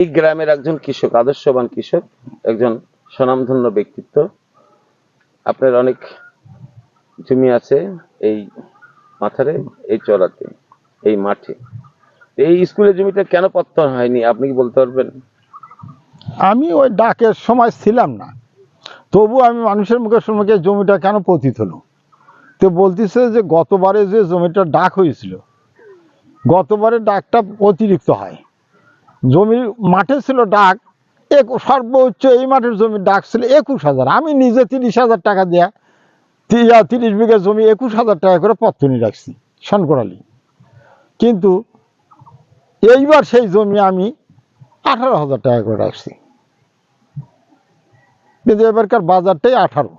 এই গ্রামের একজন কৃষক, আদর্শবান কৃষক, একজন স্বনামধন্য ব্যক্তিত্ব। আপনার অনেক জমি আছে এই মাথারে, এই চড়াতে এই মাঠে। এই স্কুলের জমিটা কেন পত্তন হয়নি, আপনি কি বলতে পারবেন? আমি ওই ডাকের সময় ছিলাম না। তবু আমি মানুষের মুখে মুখে জমিটা কেন পতিত হলো? তো বলতেছে যে গতবারে যে জমিটা ডাক হয়েছিল, গতবারে ডাকটা অতিরিক্ত হয়। জমির মাঠে ছিল ডাক এক সর্বোচ্চ এই মাঠের জমির ডাক ছিল একুশ হাজার। আমি নিজে তিরিশ হাজার টাকা দেয়া তিরিশ বিঘা জমি একুশ হাজার টাকা করে পত্তনি রাখছি শনকরালি কিন্তু এইবার সেই জমি আমি আঠারো হাজার টাকা করে রাখছি। কিন্তু এবারকার বাজারটাই আঠারো।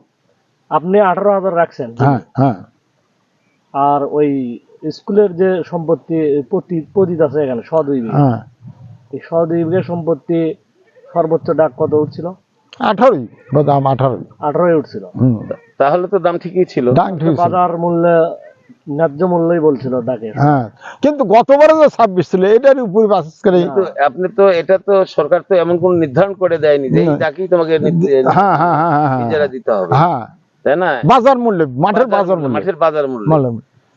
আপনি আঠারো হাজার রাখছেন? হ্যাঁ হ্যাঁ। আর ওই স্কুলের যে সম্পত্তি পতিত আছে এখানে বিঘা হ্যাঁ। এই দুই বিঘা সম্পত্তি সর্বোচ্চ ডাক কত উঠছিল? আঠারোই বাদাম আঠারোই। আঠারোই উঠছিল। তাহলে তো দাম ঠিকই ছিল। ঠিক বাজার মূল্যে ন্যায্য মূল্যই বলছিল ডাকে হ্যাঁ কিন্তু গতবারে যে ছাব্বিশ ছিল এটার উপরে করে আপনি তো এটা তো সরকার তো এমন কোন নির্ধারণ করে দেয়নি যে। এইটাকেই তোমাকে নিতে- হ্যাঁ হ্যাঁ হ্যাঁ হ্যাঁ হ্যাঁ দিতে হবে। হ্যাঁ। তাই না? বাজার মূল্যে মাঠের বাজার মূল্য মাঠের বাজার মূল্য।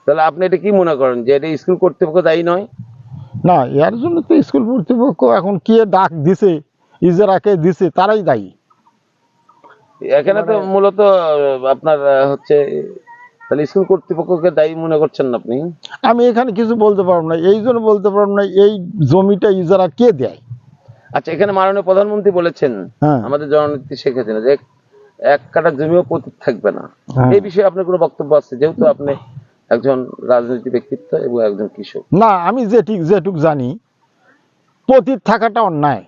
তাহলে আপনি এটা কি মনে করেন যে এটা স্কুল কর্তৃপক্ষ দায়ী নয়? না এর জন্য তো স্কুল কর্তৃপক্ষ এখন কে ডাক দিছে ইজারাকে দিছে তারাই দায়ী। এখানে তো মূলত আপনার হচ্ছে তাহলে স্কুল কর্তৃপক্ষকে দায়ী মনে করছেন না আপনি? আমি এখানে কিছু বলতে পারব না এই জন্য বলতে পারব না এই জমিটা ইজারা কে দেয়? আচ্ছা এখানে মাননীয় প্রধানমন্ত্রী বলেছেন হ্যাঁ। আমাদের জননীতি শেখ হাসিনা যে এক কাটা জমিও পতিত থাকবে না। হ্যাঁ। এই বিষয়ে আপনার কোনো বক্তব্য আছে? যেহেতু আপনি একজন রাজনৈতিক ব্যক্তিত্ব এবং একজন কৃষক। না আমি যেটুক যেটুক জানি পতিত থাকাটা অন্যায়।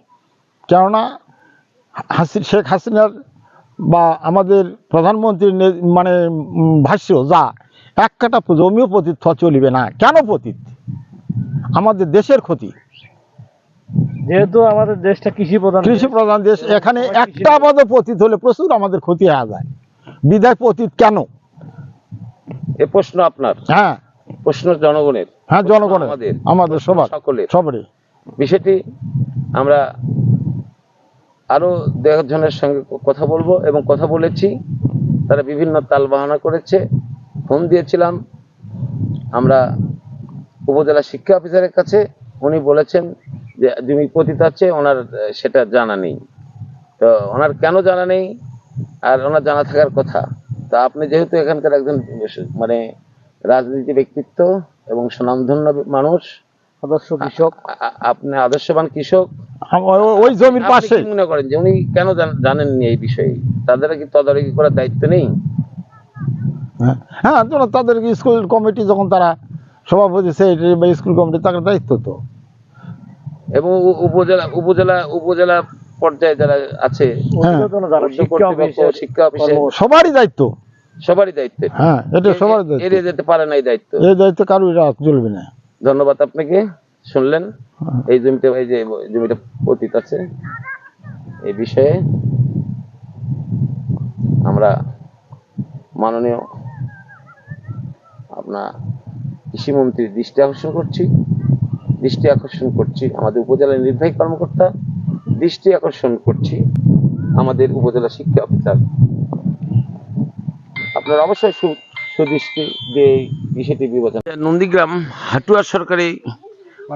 কেননা হাসি শেখ হাসিনার বা আমাদের প্রধানমন্ত্রীর নে- মানে ভাষ্য যা এক কাটা জমিও পতিত হওয়া চলিবে না। কেন পতিত? আমাদের দেশের ক্ষতি। যেহেতু আমাদের দেশটা কৃষি প্রধান কৃষি প্রধান দেশ এখানে একটা আবাদও পতিত হলে প্রচুর আমাদের ক্ষতি হয়ে যায়। বিধায় পতিত কেন? এ প্রশ্ন আপনার। হ্যাঁ। প্রশ্ন জনগণের। হ্যাঁ জনগণের। আমাদের। আমাদের সবার সকলের। সবারই। বিষয়টি আমরা আরও দু একজনের সঙ্গে কথা বলব এবং কথা বলেছি। তারা বিভিন্ন তাল বাহানা করেছে ফোন দিয়েছিলাম। আমরা উপজেলা শিক্ষা অফিসারের কাছে উনি বলেছেন যে জমি পতিত আছে ওনার সেটা জানা নেই। তো ওনার কেন জানা নেই? আর ওনার জানা থাকার কথা। তা আপনি যেহেতু এখানকার একজন মানে রাজনীতি ব্যক্তিত্ব এবং সুনামধন্য মানুষ আদর্শ কৃষক। আপনি আদর্শবান কৃষক। ওই- ওই জমির পাশে। মনে করেন যে উনি কেন জানেননি এই বিষয়ে? তাদের কি তদারকি করার দায়িত্ব নেই? হ্যাঁ, হ্যাঁ তোরা তাদের স্কুল কমিটি যখন তারা সভাপতি সেক্রেটারি বা স্কুল কমিটি তাদের দায়িত্ব তো। এবং উপজেলা উপজেলা উপজেলা পর্যায়ে যারা আছে অফিসের শিক্ষা অফিসে সবারই দায়িত্ব। সবারই দায়িত্ব। হ্যাঁ এটা সবার দায়িত্ব। এড়িয়ে যেতে পারে না এই দায়িত্ব। এই দায়িত্ব কারোর রাত চলবে না। ধন্যবাদ আপনাকে। শুনলেন? হ্যাঁ। এই জমিটা এই যে জমিটা পতিত আছে এই বিষয়ে আমরা মাননীয় আপনার কৃষিমন্ত্রীর দৃষ্টি আকর্ষণ করছি দৃষ্টি আকর্ষণ করছি আমাদের উপজেলা নির্বাহী কর্মকর্তা দৃষ্টি আকর্ষণ করছি আমাদের উপজেলা শিক্ষা অফিসার। আপনার অবশ্যই সুদৃষ্টি দিয়ে বিষয়টি বিবেচনা নন্দীগ্রাম হাটুয়া সরকারি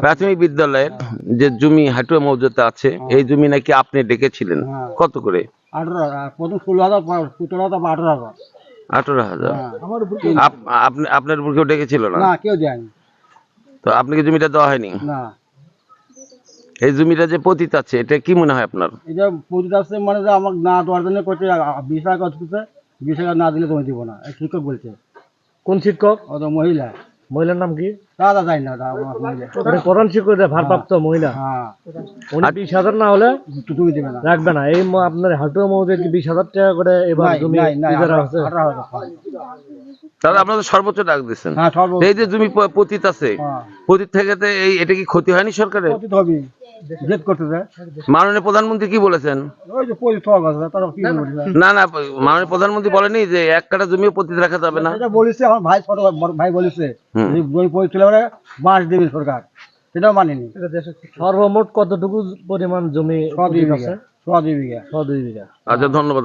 প্রাথমিক বিদ্যালয়ের যে জমি হাটুয়া মৌজাতে আছে এই জমি নাকি আপনি ডেকেছিলেন? কত করে? আঠারো হাজার আপনি আপনার উপর কেউ ডেকেছিল না? না কেউ দেয়নি। তো আপনাকে জমিটা দেওয়া হয়নি? না। এই জমিটা যে পতিত আছে এটা কি মনে হয় আপনার? এটা মানে যে আমাকে না দেওয়ার জন্য বিশ করছে। বিশ টাকা না দিলে তুমি দিব না। এই শিক্ষক বলছে। কোন শিক্ষক? ও তো মহিলা। মহিলার নাম কি? দাদা যাই না দাদা আমার মহিলা। উনি প্রধান শিক্ষক যে ভারপ্রাপ্ত মহিলা। হ্যাঁ। উনি বিশ হাজার না হলে তো তুমি দেবে না। রাখবে না। এই ম- আপনার হাটুয়া বিশ হাজার টাকা করে এবার নাই জমি নাই নাই ইজারা আঠারো আছে? আঠারো হাজার পাই। তাহলে আপনাদের সর্বোচ্চ ডাক দিচ্ছেন হ্যাঁ সর্ব এই যে জমি প- পতিত আছে হ্যাঁ। পতিত থেকে তো এই এটা কি ক্ষতি হয়নি সরকারের? পতিত হবে জেদ মাননীয় প্রধানমন্ত্রী কি বলেছেন? ওই যে পতিত হওয়ার কথা তারা কি বলছে? না না মাননীয় প্রধানমন্ত্রী বলেনি যে এক কাটা জমিও পতিত রাখা যাবে না। এটা বলেছে আমার ভাই ছোট ভাই বলেছে। যে বাঁশ দেবে সরকার। সেটাও মানিনি। সর্বমোট কতটুকু পরিমাণ জমি ছ দুই পতিত বিঘা। আছে ছ দুই বিঘা। ছ দুই বিঘা। আচ্ছা ধন্যবাদ।